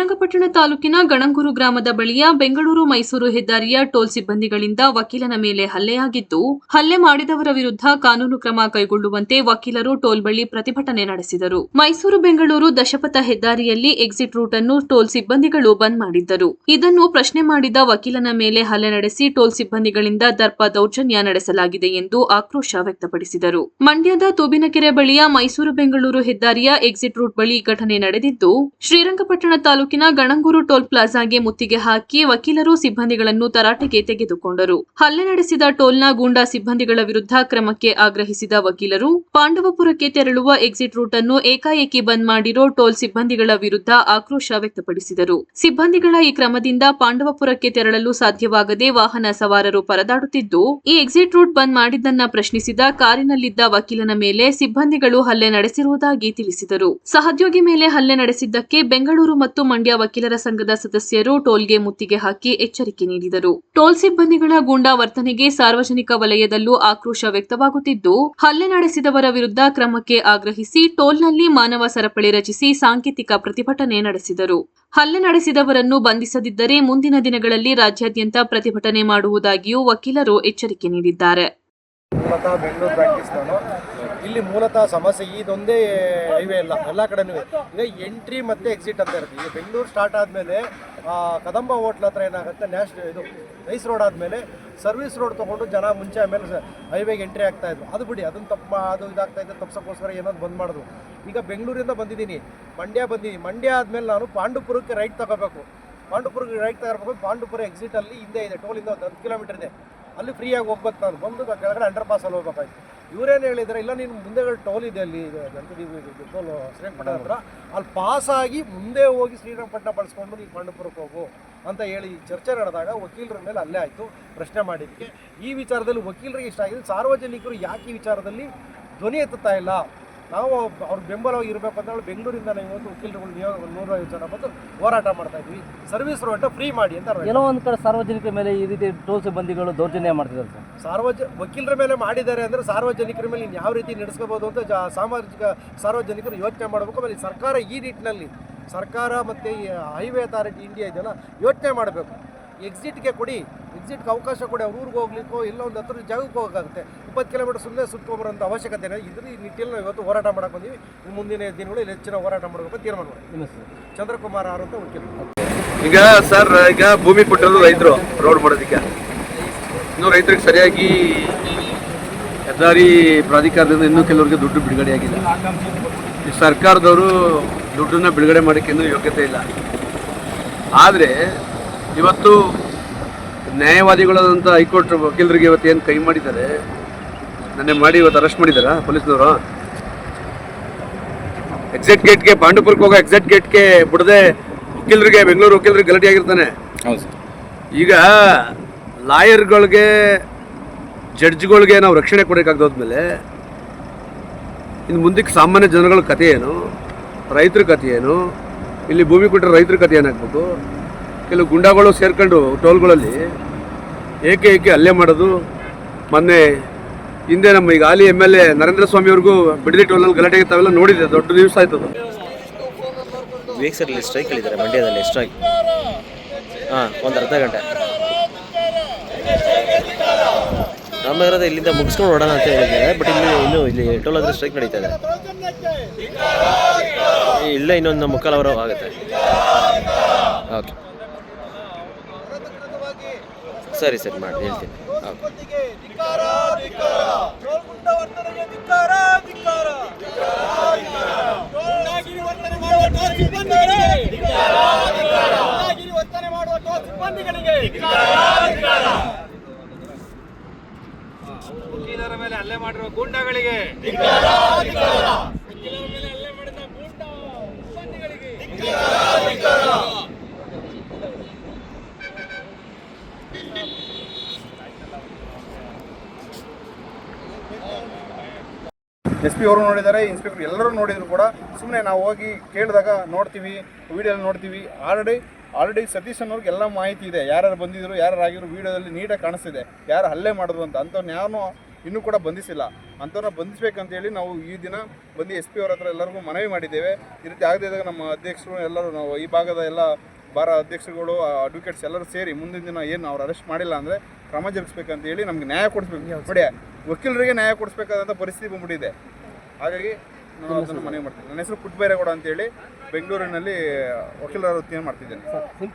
ಶ್ರೀರಂಗಪಟ್ಟಣ ತಾಲೂಕಿನ ಗಣಂಗೂರು ಗ್ರಾಮದ ಬಳಿಯ ಬೆಂಗಳೂರು ಮೈಸೂರು ಹೆದ್ದಾರಿಯ ಟೋಲ್ ಸಿಬ್ಬಂದಿಗಳಿಂದ ವಕೀಲನ ಮೇಲೆ ಹಲ್ಲೆಯಾಗಿದ್ದು, ಹಲ್ಲೆ ಮಾಡಿದವರ ವಿರುದ್ಧ ಕಾನೂನು ಕ್ರಮ ಕೈಗೊಳ್ಳುವಂತೆ ವಕೀಲರು ಟೋಲ್ ಬಳಿ ಪ್ರತಿಭಟನೆ ನಡೆಸಿದರು. ಮೈಸೂರು ಬೆಂಗಳೂರು ದಶಪಥ ಹೆದ್ದಾರಿಯಲ್ಲಿ ಎಕ್ಸಿಟ್ ರೂಟ್ ಅನ್ನು ಟೋಲ್ ಸಿಬ್ಬಂದಿಗಳು ಬಂದ್ ಮಾಡಿದ್ದರು. ಇದನ್ನು ಪ್ರಶ್ನೆ ಮಾಡಿದ ವಕೀಲನ ಮೇಲೆ ಹಲ್ಲೆ ನಡೆಸಿ ಟೋಲ್ ಸಿಬ್ಬಂದಿಗಳಿಂದ ದರ್ಪ ದೌರ್ಜನ್ಯ ನಡೆಸಲಾಗಿದೆ ಎಂದು ಆಕ್ರೋಶ ವ್ಯಕ್ತಪಡಿಸಿದರು. ಮಂಡ್ಯದ ತೂಬಿನಕೆರೆ ಬಳಿಯ ಮೈಸೂರು ಬೆಂಗಳೂರು ಹೆದ್ದಾರಿಯ ಎಕ್ಸಿಟ್ ರೂಟ್ ಬಳಿ ಘಟನೆ ನಡೆದಿದ್ದು, ಶ್ರೀರಂಗಪಟ್ಟಣ ತಾಲೂಕಿನ ಗಣಂಗೂರು ಟೋಲ್ ಪ್ಲಾಜಾಗೆ ಮುತ್ತಿಗೆ ಹಾಕಿ ವಕೀಲರು ಸಿಬ್ಬಂದಿಗಳನ್ನು ತರಾಟೆಗೆ ತೆಗೆದುಕೊಂಡರು. ಹಲ್ಲೆ ನಡೆಸಿದ ಟೋಲ್ನ ಗೂಂಡಾ ಸಿಬ್ಬಂದಿಗಳ ವಿರುದ್ಧ ಕ್ರಮಕ್ಕೆ ಆಗ್ರಹಿಸಿದ ವಕೀಲರು, ಪಾಂಡವಪುರಕ್ಕೆ ತೆರಳುವ ಎಕ್ಸಿಟ್ ರೂಟ್ ಅನ್ನು ಏಕಾಏಕಿ ಬಂದ್ ಮಾಡಿರೋ ಟೋಲ್ ಸಿಬ್ಬಂದಿಗಳ ವಿರುದ್ಧ ಆಕ್ರೋಶ ವ್ಯಕ್ತಪಡಿಸಿದರು. ಸಿಬ್ಬಂದಿಗಳ ಈ ಕ್ರಮದಿಂದ ಪಾಂಡವಪುರಕ್ಕೆ ತೆರಳಲು ಸಾಧ್ಯವಾಗದೆ ವಾಹನ ಸವಾರರು ಪರದಾಡುತ್ತಿದ್ದು, ಈ ಎಕ್ಸಿಟ್ ರೂಟ್ ಬಂದ್ ಮಾಡಿದ್ದನ್ನ ಪ್ರಶ್ನಿಸಿದ ಕಾರಿನಲ್ಲಿದ್ದ ವಕೀಲನ ಮೇಲೆ ಸಿಬ್ಬಂದಿಗಳು ಹಲ್ಲೆ ನಡೆಸಿರುವುದಾಗಿ ತಿಳಿಸಿದರು. ಸಹದ್ಯೋಗಿ ಮೇಲೆ ಹಲ್ಲೆ ನಡೆಸಿದ್ದಕ್ಕೆ ಬೆಂಗಳೂರು ಮತ್ತು ಮಂಡ್ಯ ವಕೀಲರ ಸಂಘದ ಸದಸ್ಯರು ಟೋಲ್ಗೆ ಮುತ್ತಿಗೆ ಹಾಕಿ ಎಚ್ಚರಿಕೆ ನೀಡಿದರು. ಟೋಲ್ ಸಿಬ್ಬಂದಿಗಳ ಗೂಂಡಾ ವರ್ತನೆಗೆ ಸಾರ್ವಜನಿಕ ವಲಯದಲ್ಲೂ ಆಕ್ರೋಶ ವ್ಯಕ್ತವಾಗುತ್ತಿದ್ದು, ಹಲ್ಲೆ ನಡೆಸಿದವರ ವಿರುದ್ಧ ಕ್ರಮಕ್ಕೆ ಆಗ್ರಹಿಸಿ ಟೋಲ್ನಲ್ಲಿ ಮಾನವ ಸರಪಳಿ ರಚಿಸಿ ಸಾಂಕೇತಿಕ ಪ್ರತಿಭಟನೆ ನಡೆಸಿದರು. ಹಲ್ಲೆ ನಡೆಸಿದವರನ್ನು ಬಂಧಿಸದಿದ್ದರೆ ಮುಂದಿನ ದಿನಗಳಲ್ಲಿ ರಾಜ್ಯಾದ್ಯಂತ ಪ್ರತಿಭಟನೆ ಮಾಡುವುದಾಗಿಯೂ ವಕೀಲರು ಎಚ್ಚರಿಕೆ ನೀಡಿದ್ದಾರೆ. ಇಲ್ಲಿ ಮೂಲತಃ ಸಮಸ್ಯೆ ಇದೊಂದೇ ಹೈವೇ ಇಲ್ಲ ಎಲ್ಲ ಕಡೆನೂ. ಈಗ ಎಂಟ್ರಿ ಮತ್ತು ಎಕ್ಸಿಟ್ ಅಂತ ಇರುತ್ತೆ. ಈಗ ಬೆಂಗಳೂರು ಸ್ಟಾರ್ಟ್ ಆದಮೇಲೆ ಕದಂಬ ಹೋಟ್ಲ್ ಹತ್ರ ಏನಾಗುತ್ತೆ ನ್ಯಾಷ್ ಇದು ರೈಸ್ ರೋಡ್ ಆದಮೇಲೆ ಸರ್ವಿಸ್ ರೋಡ್ ತೊಗೊಂಡು ಜನ ಮುಂಚೆ ಆಮೇಲೆ ಹೈವೇಗೆ ಎಂಟ್ರಿ ಆಗ್ತಾ ಇದ್ರು. ಅದು ಬಿಡಿ, ಅದನ್ನು ತಪ್ಪು, ಅದು ಇದಾಗ್ತಾ ಇದ್ದರೆ ತಪ್ಸೋಕ್ಕೋಸ್ಕರ ಏನಾದ್ರು ಬಂದ್ ಮಾಡಿದ್ರು. ಈಗ ಬೆಂಗಳೂರಿಂದ ಬಂದಿದ್ದೀನಿ, ಮಂಡ್ಯ ಬಂದಿದ್ದೀನಿ. ಮಂಡ್ಯ ಆದಮೇಲೆ ನಾನು ಪಾಂಡುಪುರಕ್ಕೆ ರೈಟ್ ತಗೋಬೇಕು. ಪಾಂಡುಪುರಕ್ಕೆ ರೈಟ್ ತಗೋಬೇಕು, ಪಾಂಡುಪುರ ಎಕ್ಸಿಟಲ್ಲಿ ಹಿಂದೆ ಇದೆ ಟೋಲಿಂದ ಒಂದು ಹತ್ತು ಕಿಲೋಮೀಟರ್ ಇದೆ. ಅಲ್ಲಿ ಫ್ರೀಯಾಗಿ ಹೋಗ್ಬೇಕು ನಾನು. ಬಂದು ಕೆಳಗಡೆ ಅಂಡರ್ ಪಾಸಲ್ಲಿ ಹೋಗ್ಬೇಕಾಯ್ತು. ಇವರೇನು ಹೇಳಿದ್ರೆ, ಇಲ್ಲ, ನೀನು ಮುಂದೆ ಟೋಲ್ ಇದೆ ಅಲ್ಲಿ ಟೋಲ್ ಶ್ರೀರಂಗಪಟ್ಟಣ ಹತ್ರ ಅಲ್ಲಿ ಪಾಸಾಗಿ ಮುಂದೆ ಹೋಗಿ ಶ್ರೀರಂಗಪಟ್ಟಣ ಬಳಸ್ಕೊಂಡು ನೀವು ಪಾಂಡುಪುರಕ್ಕೆ ಹೋಗು, ಅಂತ ಹೇಳಿ ಚರ್ಚೆ ನಡೆದಾಗ ವಕೀಲರ ಮೇಲೆ ಅಲ್ಲೇ ಆಯಿತು ಪ್ರಶ್ನೆ ಮಾಡಿದ್ದಕ್ಕೆ ಈ ವಿಚಾರದಲ್ಲಿ ವಕೀಲರಿಗೆ ಇಷ್ಟ ಆಗಿದೆ. ಸಾರ್ವಜನಿಕರು ಯಾಕೆ ಈ ವಿಚಾರದಲ್ಲಿ ಧ್ವನಿ ಎತ್ತುತ್ತಾ ಇಲ್ಲ? ನಾವು ಅವ್ರ ಬೆಂಬಲವಾಗಿ ಇರಬೇಕು ಅಂತ ಹೇಳಿ ಬೆಂಗಳೂರಿಂದ ನಾವು ಇವತ್ತು ವಕೀಲರುಗಳು ನಿಯೋಗ ನೂರ ಐವತ್ತು ಜನ ಬಂದು ಹೋರಾಟ ಮಾಡ್ತಾ ಇದ್ವಿ. ಸರ್ವಿಸ್ ರೋಡ್ ಫ್ರೀ ಮಾಡಿ ಅಂತ ಏನೋ ಒಂದು ಕಡೆ ಸಾರ್ವಜನಿಕರ ಮೇಲೆ ಈ ರೀತಿ ಟೋಲ್ ಸಿಬ್ಬಂದಿಗಳು ದೌರ್ಜನ್ಯ ಮಾಡ್ತಿದ್ದಾರೆ ಸರ್. ಸಾರ್ವಜ ವಕೀಲರ ಮೇಲೆ ಮಾಡಿದ್ದಾರೆ ಅಂದರೆ ಸಾರ್ವಜನಿಕರ ಮೇಲೆ ಇನ್ನು ಯಾವ ರೀತಿ ನಡೆಸ್ಕೋಬೋದು ಅಂತ ಜಾ ಸಾಮಾಜಿಕ ಸಾರ್ವಜನಿಕರು ಯೋಚನೆ ಮಾಡಬೇಕು. ಆಮೇಲೆ ಸರ್ಕಾರ ಈ ನಿಟ್ಟಿನಲ್ಲಿ ಸರ್ಕಾರ ಮತ್ತು ಈ ಹೈವೇ ಅಥಾರಿಟಿ ಇಂಡಿಯಾ ಇದೆಯಲ್ಲ ಯೋಚನೆ ಮಾಡಬೇಕು. ಎಕ್ಸಿಟ್ಗೆ ಕೊಡಿ. ಎಕ್ಸಿಟ್ಗೆ ಅವಕಾಶ ಕೊಡಿ. ಅವ್ರ ಊರಿಗೆ ಹೋಗ್ಲಿಕ್ಕೋ ಇಲ್ಲ ಒಂದು ಹತ್ರ ಜಾಗಕ್ಕೆ ಹೋಗೋಕ್ಕಾಗುತ್ತೆ. ಇಪ್ಪತ್ತು ಕಿಲೋಮೀಟರ್ ಸುಮ್ಮನೆ ಸುತ್ತಕೊಂಬರೋಂಥ ಅವಶ್ಯಕತೆ ಇದೆ ಇದ್ರ ಈ ನಿಟ್ಟಿನಲ್ಲಿ ನಾವು ಇವತ್ತು ಹೋರಾಟ ಮಾಡಕ್ಕೆ ಬಂದೀವಿ. ಇನ್ನು ಮುಂದಿನ ದಿನಗಳಲ್ಲಿ ಹೆಚ್ಚಿನ ಹೋರಾಟ ಮಾಡಬೇಕು ಅಂತ ತೀರ್ಮಾನ ಮಾಡಿ ಚಂದ್ರಕುಮಾರ್ ಅವರು ಅಂತ ವಕೀಲರು ಈಗ ಸರ್ ಈಗ ಭೂಮಿ ಕೊಟ್ಟರು ರೈತರು ರೋಡ್ ಮಾಡೋದಕ್ಕೆ. ಇನ್ನು ರೈತರಿಗೆ ಸರಿಯಾಗಿ ಹೆದ್ದಾರಿ ಪ್ರಾಧಿಕಾರದಿಂದ ಇನ್ನೂ ಕೆಲವರಿಗೆ ದುಡ್ಡು ಬಿಡುಗಡೆ ಆಗಿಲ್ಲ. ಈ ಸರ್ಕಾರದವರು ದುಡ್ಡನ್ನ ಬಿಡುಗಡೆ ಮಾಡೋಕ್ಕೆ ಇನ್ನೂ ಯೋಗ್ಯತೆ ಇಲ್ಲ. ಆದರೆ ಇವತ್ತು ನ್ಯಾಯವಾದಿಗಳಾದಂಥ ಹೈಕೋರ್ಟ್ ವಕೀಲರಿಗೆ ಇವತ್ತು ಏನು ಕೈ ಮಾಡಿದ್ದಾರೆ? ನನ್ನೆ ಮಾಡಿ ಇವತ್ತು ಅರೆಸ್ಟ್ ಮಾಡಿದಾರ ಪೊಲೀಸ್ನವರು? ಎಕ್ಸಿಟ್ ಗೇಟ್ಗೆ ಪಾಂಡುಪುರಕ್ಕೆ ಹೋಗೋ ಎಕ್ಸಿಟ್ ಗೇಟ್ಗೆ ಬಿಡದೆ ವಕೀಲರಿಗೆ ಬೆಂಗಳೂರು ವಕೀಲರಿಗೆ ಗಲಾಟೆ ಆಗಿರ್ತಾನೆ ಹೌದು. ಈಗ ಲಾಯರ್ಗಳಿಗೆ, ಜಡ್ಜ್ಗಳಿಗೆ ನಾವು ರಕ್ಷಣೆ ಕೊಡೋಕ್ಕಾಗ್ದೋದ್ಮೇಲೆ ಇನ್ನು ಮುಂದಕ್ಕೆ ಸಾಮಾನ್ಯ ಜನಗಳ ಕಥೆ ಏನು? ರೈತರ ಕಥೆ ಏನು? ಇಲ್ಲಿ ಭೂಮಿ ಕೊಟ್ಟರೆ ರೈತರ ಕಥೆ ಏನಾಗಬೇಕು? ಕೆಲವು ಗುಂಡಾಗಳು ಸೇರ್ಕೊಂಡು ಟೋಲ್ಗಳಲ್ಲಿ ಏಕೆ ಏಕೆ ಹಲ್ಲೆ ಮಾಡೋದು? ಮೊನ್ನೆ ಹಿಂದೆ ನಮ್ಮ ಈಗ ಹಾಲಿ M L A Narendra Swamy ಅವ್ರಿಗೂ ಬಿಡದಿ ಟೋಲಲ್ಲಿ ಗಲಾಟೆ ತಾವೆಲ್ಲ ನೋಡಿದೆ ದೊಡ್ಡ ನ್ಯೂಸ್ ಆಯ್ತದ ವೀಕ್ಸಲ್ಲಿ ಸ್ಟ್ರೈಕ್ ಹೇಳಿದ್ದಾರೆ, ಮಂಡ್ಯದಲ್ಲಿ ಸ್ಟ್ರೈಕ್. ಹಾಂ ಒಂದು ಅರ್ಧ ಗಂಟೆ. ನಮ್ಮ ಇರೋದು ಇಲ್ಲಿಂದ ಮುಗಿಸ್ಕೊಂಡು ಓಡೋಣ ಅಂತ ಹೇಳಿದ್ದಾರೆ ಬಟ್ ಇಲ್ಲಿ ಇನ್ನೂ ಇಲ್ಲಿ ಟೋಲ್ ಹತ್ರ ಸ್ಟ್ರೈಕ್ ನಡೀತಾ ಇದೆ. ಇಲ್ಲೇ ಇನ್ನೊಂದು ಮುಕ್ಕಾಲು ಅವರ್ ಆಗುತ್ತೆ. ಓಕೆ ಸರಿ ಸರಿ, ಮಾಡಿ, ಹೇಳ್ತೀನಿ. ಓಕೆ ಹಲ್ಲೆ ಮಾಡಿರುವ ಗೂಂಡಾಗಳಿಗೆ. ಎಸ್ ಪಿ ಅವರು ನೋಡಿದ್ದಾರೆ, ಇನ್ಸ್ಪೆಕ್ಟರ್ ಎಲ್ಲರೂ ನೋಡಿದ್ರು ಕೂಡ. ಸುಮ್ಮನೆ ನಾವು ಹೋಗಿ ಕೇಳಿದಾಗ ನೋಡ್ತೀವಿ ವಿಡಿಯೋ ನೋಡ್ತೀವಿ. ಆಲ್ರೆಡಿ ಆಲ್ರೆಡಿ ಸತೀಶ್ ಅನ್ನೋರ್ಗೆ ಎಲ್ಲ ಮಾಹಿತಿ ಇದೆ. ಯಾರ್ಯಾರು ಬಂದಿದ್ರು ಯಾರು ಆಗಿದ್ರು, ವಿಡಿಯೋದಲ್ಲಿ ನೀಟಾಗಿ ಕಾಣಿಸ್ತಿದೆ. ಯಾರು ಹಲ್ಲೆ ಮಾಡಿದ್ರು ಅಂತ. ಅಂಥವ್ರನ್ನ ಯಾವನು ಇನ್ನೂ ಕೂಡ ಬಂಧಿಸಿಲ್ಲ. ಅಂಥವ್ರನ್ನ ಬಂಧಿಸ್ಬೇಕಂತೇಳಿ ನಾವು ಈ ದಿನ ಬಂದು ಎಸ್ ಪಿ ಅವ್ರ ಹತ್ರ ಎಲ್ಲರಿಗೂ ಮನವಿ ಮಾಡಿದ್ದೇವೆ. ಈ ರೀತಿ ಆಗದೇ ಇದ್ದಾಗ ನಮ್ಮ ಅಧ್ಯಕ್ಷರು ಎಲ್ಲರೂ ನಾವು ಈ ಭಾಗದ ಎಲ್ಲ ಬಾರ ಅಧ್ಯಕ್ಷರುಗಳು ಅಡ್ವೊಕೇಟ್ಸ್ ಎಲ್ಲರೂ ಸೇರಿ ಮುಂದಿನ ದಿನ ಏನು ಅವ್ರು ಅರೆಸ್ಟ್ ಮಾಡಿಲ್ಲ ಅಂದರೆ ಕ್ರಮ ಜರುಗಿಸ್ಬೇಕಂತ ಹೇಳಿ ನಮ್ಗೆ ನ್ಯಾಯ ಕೊಡಿಸ್ಬೇಕು. ನೋಡಿ, ವಕೀಲರಿಗೆ ನ್ಯಾಯ ಕೊಡಿಸ್ಬೇಕಾದಂಥ ಪರಿಸ್ಥಿತಿ ಬಂದ್ಬಿಟ್ಟಿದೆ. ಹಾಗಾಗಿ ನಾನು ಅದನ್ನು ಮನವಿ ಮಾಡ್ತೀನಿ ನನ್ನ ಹೆಸರು ಪುಟ್ಬೈರೇಗೌಡ ಅಂತೇಳಿ ಬೆಂಗಳೂರಿನಲ್ಲಿ ವಕೀಲರ ವೃತ್ತಿಯನ್ನು ಮಾಡ್ತಿದ್ದೇನೆ.